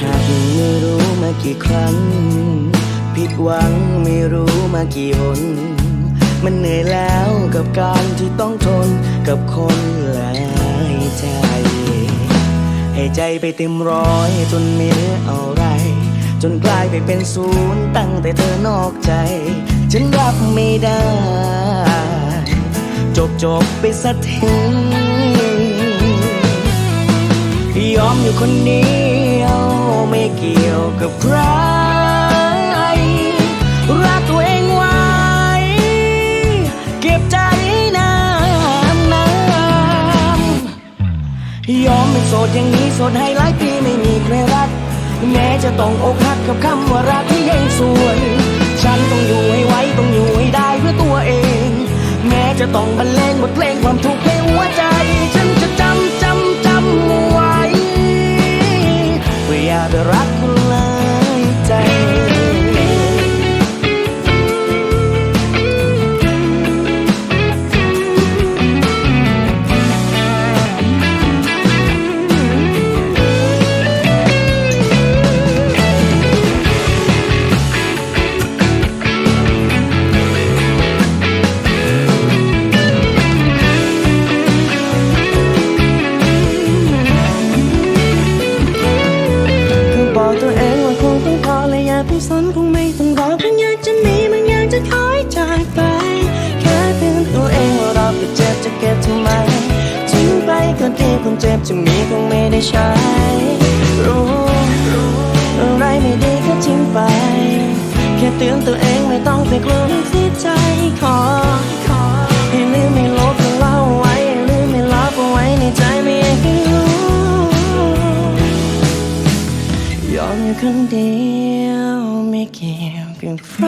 หากไม่รู้มากี่ครั้ง ผิดหวังไม่รู้มากี่หน มันเหนื่อยแล้วกับการที่ต้องทนกับคนหลายใจ ให้ใจไปเต็มร้อยจนไม่เหลืออะไร จนกลายไปเป็นศูนย์ตั้งแต่เธอนอกใจ ฉันรับไม่ได้ จบจบไปสักทียอมอยู่คนนี้ เกี่ยวกับใคร รักตัวเองไว้ เก็บใจนานนานยอมเป็นโสดอย่างนี้โสดให้หลายปีไม่มีใครรัก แม้จะต้องอกหักกับคำว่ารักที่ยังสวย ฉันต้องอยู่ให้ไหวต้องอยู่ให้ได้เพื่อตัวเอง แม้จะต้องบรรเลงบทเพลงความทุกข์ สนคงไม่ต้องรอบางอย่างจะมีบางอย่างจะคอยจากไป แค่เตือนตัวเองว่าเราก็เจ็บจะเก็บทำไมทิ้งไปก็ดีคนเจ็บจะมีคงไม่ได้ใช้ รู้อะไรไม่ดีก็ทิ้งไป แค่เตือนตัวเองไม่ต้องไปกลัวเรื่องที่ อมอยู่คนเดียวไม่เกี่ยวกับใคร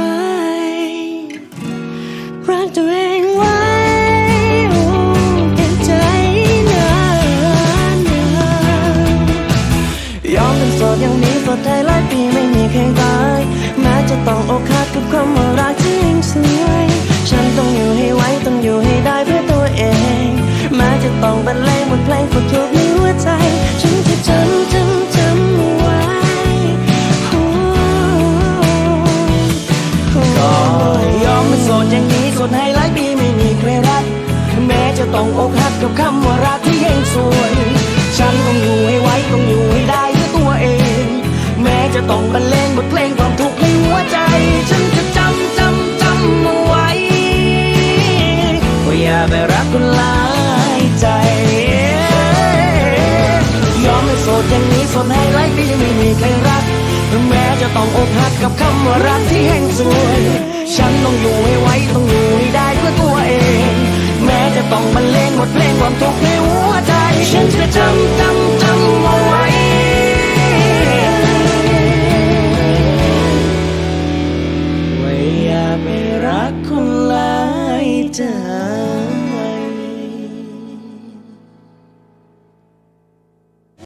รักตัวเองไว้โอ้เก็บใจนานๆยอมเป็นโสดอย่างนี้โสดได้หลายปีไม่มีใครตาย แม้จะต้องอกหักกับความว่ารัก ต้องอกหักกับคำว่ารักที่ยังสวย ฉันต้องอยู่ให้ไหวต้องอยู่ให้ได้ด้วยตัวเอง แม้จะต้องบรรเลงบทเพลงความทุกข์ในหัวใจ ฉันจะจำจำจำเอาไว้ว่าอย่าไปรักคนหลายใจ ยอมให้โสดอย่างนี้โสดให้หลายปีไม่มีใครรักแม้จะต้องอกหักกับคำว่ารักที่แห่งสวย ฉันต้องอยู่ให้ไหวต้องอยู่ให้ จำจำจำเอาไว้ ไว้อย่าไปรักคนหลายใจ